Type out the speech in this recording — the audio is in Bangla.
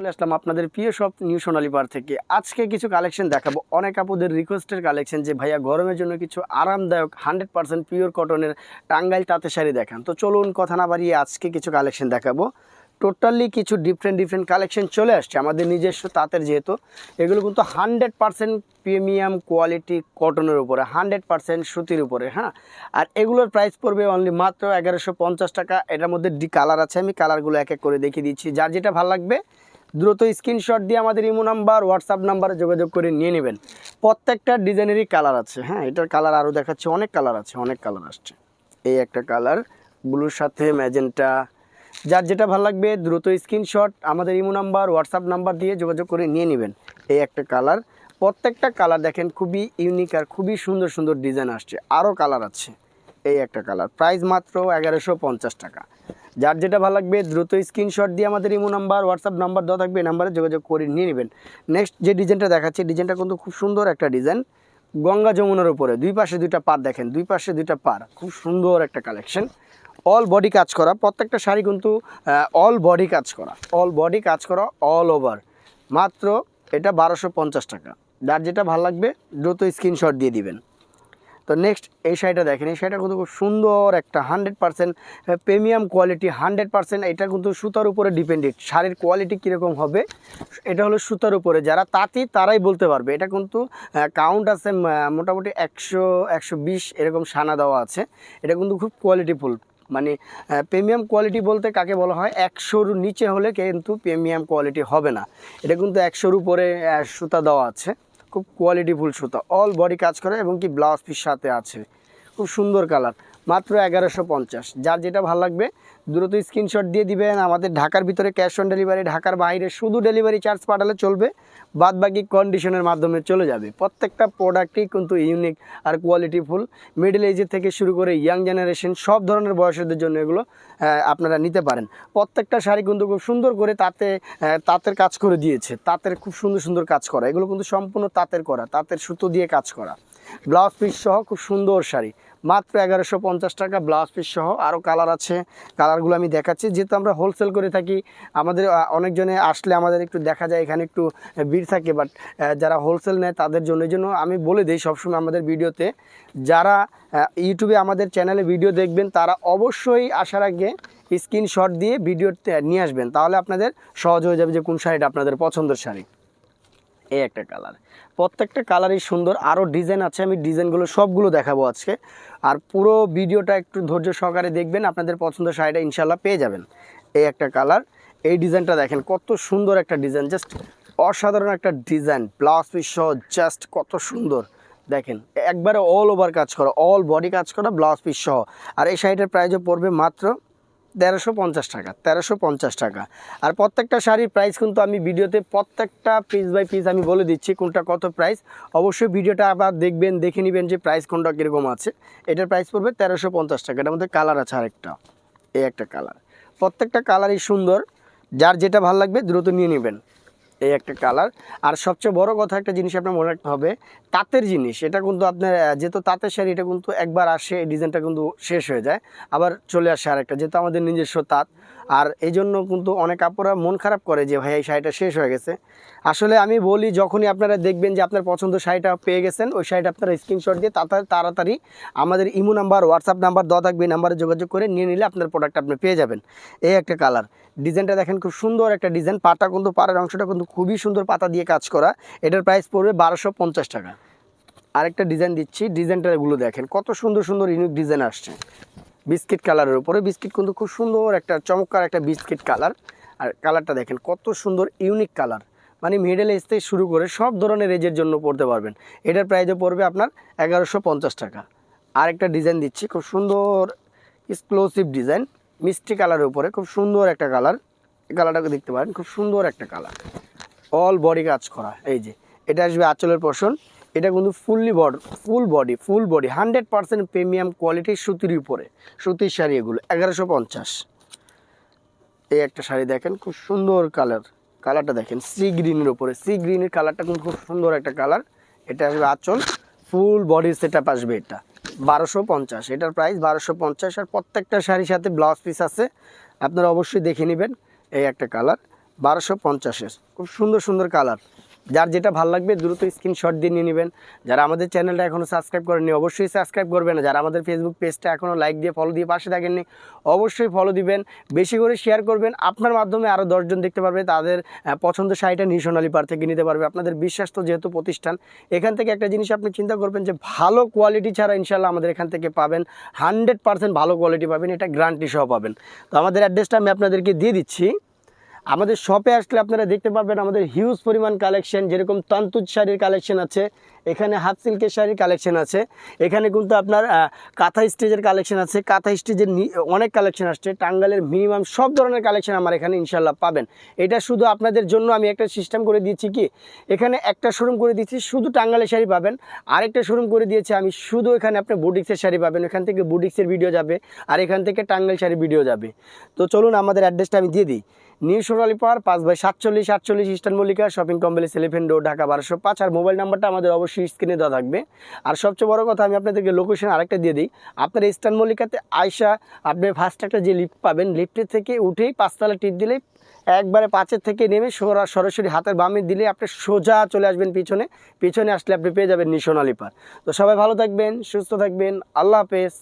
চলে আসলাম আপনাদের প্রিয় সব নিউ সোনালী থেকে। আজকে কিছু কালেকশন দেখাবো। অনেক আপুদের রিকোয়েস্টের কালেকশন যে, ভাইয়া, গরমের জন্য কিছু আরামদায়ক হান্ড্রেড পার্সেন্ট পিওর কটনের টাঙ্গাইল তাঁতে শাড়ি দেখান। তো চলুন কথা না বাড়িয়ে আজকে কিছু কালেকশন দেখাবো। টোটালি কিছু ডিফারেন্ট ডিফারেন্ট কালেকশন চলে আসছে আমাদের নিজস্ব তাঁতের যেহেতু। এগুলো কিন্তু হান্ড্রেড পার্সেন্ট প্রিমিয়াম কোয়ালিটি কটনের উপরে হান্ড্রেড পার্সেন্ট সুতির উপরে হ্যাঁ? আর এগুলোর প্রাইস পড়বে অনলি মাত্র এগারোশো টাকা। এটার মধ্যে ডি কালার আছে, আমি কালারগুলো এক এক করে দেখিয়ে দিচ্ছি। যার যেটা ভালো লাগবে দ্রুত স্ক্রিনশট দিয়ে আমাদের ইমো নাম্বার হোয়াটসঅ্যাপ নাম্বারে যোগাযোগ করে নিয়ে নেবেন। প্রত্যেকটা ডিজাইনেরই কালার আছে হ্যাঁ? এটার কালার আরও দেখাচ্ছে, অনেক কালার আছে, অনেক কালার আসছে। এই একটা কালার, ব্লুর সাথে ম্যাজেন্টা। যার যেটা ভালো লাগবে, দ্রুত স্ক্রিনশট, আমাদের ইমো নাম্বার হোয়াটসঅ্যাপ নাম্বার দিয়ে যোগাযোগ করে নিয়ে নেবেন। এই একটা কালার, প্রত্যেকটা কালার দেখেন, খুবই ইউনিক আর খুবই সুন্দর সুন্দর ডিজাইন আসছে, আরও কালার আছে। এই একটা কালার প্রাইস মাত্র এগারোশো পঞ্চাশ টাকা। যার যেটা ভালো লাগবে, দ্রুত স্ক্রিনশট দিয়ে আমাদের ইমো নাম্বার হোয়াটসঅ্যাপ নাম্বার দেওয়া থাকবে, এই নাম্বারে যোগাযোগ করে নিয়ে নেবেন। নেক্সট যে ডিজাইনটা দেখাচ্ছি ডিজাইনটা কিন্তু খুব সুন্দর একটা ডিজাইন গঙ্গা যমুনার উপরে, দুই পাশে দুইটা পার দেখেন, দুই পাশে দুইটা পার খুব সুন্দর একটা কালেকশন অল বডি কাজ করা, প্রত্যেকটা শাড়ি কিন্তু অল বডি কাজ করা অল বডি কাজ করা অল ওভার মাত্র এটা বারোশো পঞ্চাশ টাকা। যার যেটা ভালো লাগবে, দ্রুত স্ক্রিনশট দিয়ে দিবেন। তো নেক্সট এই শাড়িটা দেখেন, এই শাড়িটা কিন্তু খুব সুন্দর একটা hundred percent premium quality hundred percent এটা কিন্তু সুতার উপরে ডিপেন্ডেন্ট শাড়ির কোয়ালিটি কীরকম হবে? এটা হলো সুতার উপরে। যারা তাঁতি, তারাই বলতে পারবে। এটা কিন্তু কাউন্ট আছে মোটামুটি একশো একশো এরকম সানা দেওয়া আছে। এটা কিন্তু খুব কোয়ালিটিফুল মানে প্রিমিয়াম কোয়ালিটি বলতে কাকে বলা হয়? একশোর নিচে হলে কিন্তু প্রিমিয়াম কোয়ালিটি হবে না। এটা কিন্তু একশোর উপরে সুতা দেওয়া আছে। খুব কোয়ালিটিফুল সুতা। অল বডি কাজ করে এবং কি ব্লাউজ পিস সাথে আছে। খুব সুন্দর কালার মাত্র এগারোশো পঞ্চাশ। যার যেটা ভালো লাগবে, দ্রুত স্ক্রিনশট দিয়ে দিবেন। আমাদের ঢাকার ভিতরে ক্যাশ অন ডেলিভারি ঢাকার বাইরে শুধু ডেলিভারি চার্জ পাঠালে চলবে। বাদ বাকি কন্ডিশনের মাধ্যমে চলে যাবে। প্রত্যেকটা প্রোডাক্টই কিন্তু ইউনিক আর কোয়ালিটিফুল মিডল এজের থেকে শুরু করে ইয়াং জেনারেশন সব ধরনের বয়সদের জন্য এগুলো আপনারা নিতে পারেন। প্রত্যেকটা শাড়ি কিন্তু খুব সুন্দর করে তাতে তাঁতের কাজ করে দিয়েছে। তাঁতের খুব সুন্দর সুন্দর কাজ করা। এগুলো কিন্তু সম্পূর্ণ তাঁতের করা, তাঁতের সুতো দিয়ে কাজ করা। ব্লাউজ পিস সহ খুব সুন্দর শাড়ি। মাত্র এগারোশো পঞ্চাশ টাকা ব্লাউজ পিস সহ আরও কালার আছে। কালারগুলো আমি দেখাচ্ছি। যেহেতু আমরা হোলসেল করে থাকি, আমাদের অনেকজনে আসলে আমাদের একটু দেখা যায়, এখানে একটু ভিড় থাকে বাট যারা হোলসেল নেয় তাদের জন্য জন্য আমি বলে দিই সবসময় আমাদের ভিডিওতে, যারা ইউটিউবে আমাদের চ্যানেলে ভিডিও দেখবেন, তারা অবশ্যই আসার আগে স্ক্রিনশট দিয়ে ভিডিওতে নিয়ে আসবেন। তাহলে আপনাদের সহজ হয়ে যাবে যে কোন শাড়িটা আপনাদের পছন্দের শাড়ি। এই একটা কালার প্রত্যেকটা কালারই সুন্দর আরও ডিজাইন আছে, আমি ডিজাইনগুলো সবগুলো দেখাবো আজকে। আর পুরো ভিডিওটা একটু ধৈর্য সহকারে দেখবেন, আপনাদের পছন্দের শাড়িটা ইনশাল্লাহ পেয়ে যাবেন। এই একটা কালার এই ডিজাইনটা দেখেন, কত সুন্দর একটা ডিজাইন জাস্ট অসাধারণ একটা ডিজাইন ব্লাউজ পিস সহ জাস্ট কত সুন্দর। দেখেন, একবারে অল ওভার কাজ করা অল বডি কাজ করা ব্লাউজ পিস সহ। আর এই শাড়িটার প্রাইজও পড়বে মাত্র তেরোশো পঞ্চাশ টাকা, তেরোশো পঞ্চাশ টাকা। আর প্রত্যেকটা শাড়ির প্রাইস কিন্তু আমি ভিডিওতে প্রত্যেকটা পিস বাই পিস আমি বলে দিচ্ছি কোনটা কত প্রাইস অবশ্যই ভিডিওটা আবার দেখবেন, দেখে নেবেন যে প্রাইস কোনটা কীরকম আছে। এটার প্রাইস পড়বে তেরোশো পঞ্চাশ টাকা। এটার মধ্যে কালার আছে আরেকটা, এই একটা কালার প্রত্যেকটা কালারই সুন্দর। যার যেটা ভালো লাগবে দ্রুত নিয়ে নেবেন। এই একটা কালার আর সবচেয়ে বড় কথা একটা জিনিস আপনার মনে রাখতে হবে, তাঁতের জিনিস, এটা কিন্তু আপনার যেহেতু তাঁতের শাড়ি, এটা কিন্তু একবার আসে, এই ডিজাইনটা কিন্তু শেষ হয়ে যায়। আবার চলে আসে আরেকটা, যেহেতু আমাদের নিজস্ব তাঁত আর এই জন্য কিন্তু অনেক আপুরা মন খারাপ করে যে ভাই এই শাড়িটা শেষ হয়ে গেছে। আসলে আমি বলি, যখনই আপনারা দেখবেন যে, আপনার পছন্দ শাড়িটা পেয়ে গেছেন, ওই শাড়িটা আপনারা স্ক্রিনশট দিয়ে তাড়াতাড়ি আমাদের ইমো নাম্বার হোয়াটসঅ্যাপ নাম্বার, দেওয়া থাকবে নাম্বারে যোগাযোগ করে নিয়ে নিলে আপনার প্রোডাক্ট আপনি পেয়ে যাবেন। এই একটা কালার ডিজাইনটা দেখেন খুব সুন্দর একটা ডিজাইন পাটা কিন্তু, পাড়ের অংশটা কিন্তু খুবই সুন্দর পাতা দিয়ে কাজ করা। এটার প্রাইস পড়বে বারোশো টাকা। আরেকটা ডিজাইন দিচ্ছি। ডিজাইনটাগুলো দেখেন, কত সুন্দর সুন্দর ইউনিক ডিজাইন আসছে। বিস্কিট কালারের উপরে। বিস্কিট কিন্তু খুব সুন্দর একটা, চমৎকার একটা বিস্কিট কালার। আর কালারটা দেখেন, কত সুন্দর, ইউনিক কালার। মানে মিডল এজ থেকে শুরু করে সব ধরনের এজের জন্য পড়তে পারবেন। এটার প্রাইজও পড়বে আপনার এগারোশো পঞ্চাশ টাকা। আর একটা ডিজাইন দিচ্ছি, খুব সুন্দর এক্সক্লুসিভ ডিজাইন মিষ্টি কালারের উপরে, খুব সুন্দর একটা কালার। কালারটাকে দেখতে পারেন, খুব সুন্দর একটা কালার। অল বডি কাজ করা, এই যে। এটা আসবে আঁচলের পোর্শন এটা কিন্তু fully body full body full body hundred percent premium কোয়ালিটির সুতির উপরে, সুতির শাড়ি এগুলো, এগারোশো পঞ্চাশ। এই একটা শাড়ি দেখেন, খুব সুন্দর কালার কালারটা দেখেন সি গ্রিনের উপরে সি গ্রিনের কালারটা কিন্তু খুব সুন্দর একটা কালার এটা আসবে আঁচল ফুল বডি সেট আপ আসবে এটা, বারোশো পঞ্চাশ। এটার প্রাইস বারোশো পঞ্চাশ আর প্রত্যেকটা শাড়ির সাথে ব্লাউজ পিস আছে, আপনারা অবশ্যই দেখে নেবেন এই একটা কালার বারোশো পঞ্চাশের, খুব সুন্দর সুন্দর কালার যার যেটা ভালো লাগবে দ্রুত স্ক্রিনশট দিয়ে নিয়ে নেবেন। যারা আমাদের চ্যানেলটা এখনও সাবস্ক্রাইব করেননি, অবশ্যই সাবস্ক্রাইব করবেন। যারা আমাদের ফেসবুক পেজটা এখনও লাইক দিয়ে ফলো দিয়ে পাশে থাকেননি, অবশ্যই ফলো দিবেন। বেশি করে শেয়ার করবেন। আপনার মাধ্যমে আরও দশজন দেখতে পারবে, তাদের পছন্দ শাড়িটা নিশোনালি পার থেকে নিতে পারবে। আপনাদের বিশ্বাস তো যেহেতু প্রতিষ্ঠান, এখান থেকে একটা জিনিস আপনি চিন্তা করবেন যে ভালো কোয়ালিটি ছাড়া ইনশাল্লাহ আমাদের এখান থেকে পাবেন হান্ড্রেড পার্সেন্ট ভালো কোয়ালিটি পাবেন, এটা গ্যারান্টি সহ পাবেন। তো আমাদের অ্যাড্রেসটা আমি আপনাদেরকে দিয়ে দিচ্ছি। আমাদের শপে আসলে আপনারা দেখতে পারবেন আমাদের হিউজ পরিমাণ কালেকশন যেরকম তন্তুজ শাড়ির কালেকশন আছে, এখানে হাফ সিল্কের শাড়ির কালেকশন আছে, এখানে কিন্তু আপনার কাঁথা স্টেজের কালেকশন আছে, কাঁথা স্টেজের অনেক কালেকশন আসছে টাঙ্গালের মিনিমাম সব ধরনের কালেকশন আমার এখানে ইনশাল্লাহ পাবেন। এটা শুধু আপনাদের জন্য আমি একটা সিস্টেম করে দিয়েছি কি, এখানে একটা শোরুম করে দিয়েছি, শুধু টাঙ্গালের শাড়ি পাবেন। আরেকটা শোরুম করে দিয়েছি আমি, শুধু এখানে আপনি বুটিক্সের শাড়ি পাবেন, এখান থেকে বুটিক্সের ভিডিও যাবে, আর এখান থেকে টাঙ্গাল শাড়ির ভিডিও যাবে। তো চলুন আমাদের অ্যাড্রেসটা আমি দিয়ে দিই। নিউ সোনালী পার, পাঁচ বাই সাতচল্লিশ, আটচল্লিশ Eastern Mallika, shopping complex Elephant Road Dhaka বারোশো পাঁচ। আর মোবাইল নাম্বারটা আমাদের অবশ্যই স্ক্রিনে দেওয়া থাকবে। আর সবচেয়ে বড় কথা আমি আপনাদেরকে লোকেশন আরেকটা দিয়ে দিই। আপনার ইস্টার্ন মল্লিকাতে আয়সা আপনি ফার্স্ট একটা যে লিফ্ট পাবেন লিফটের থেকে উঠেই পাঁচতলা টিপ দিলেই একবারে পাঁচের থেকে নেমে সোরা সরাসরি হাতের বামে দিলে আপনি সোজা চলে আসবেন পিছনে। পিছনে আসলে আপনি পেয়ে যাবেন নিশোনালি পার। তো সবাই ভালো থাকবেন, সুস্থ থাকবেন। আল্লাহ হাফেজ।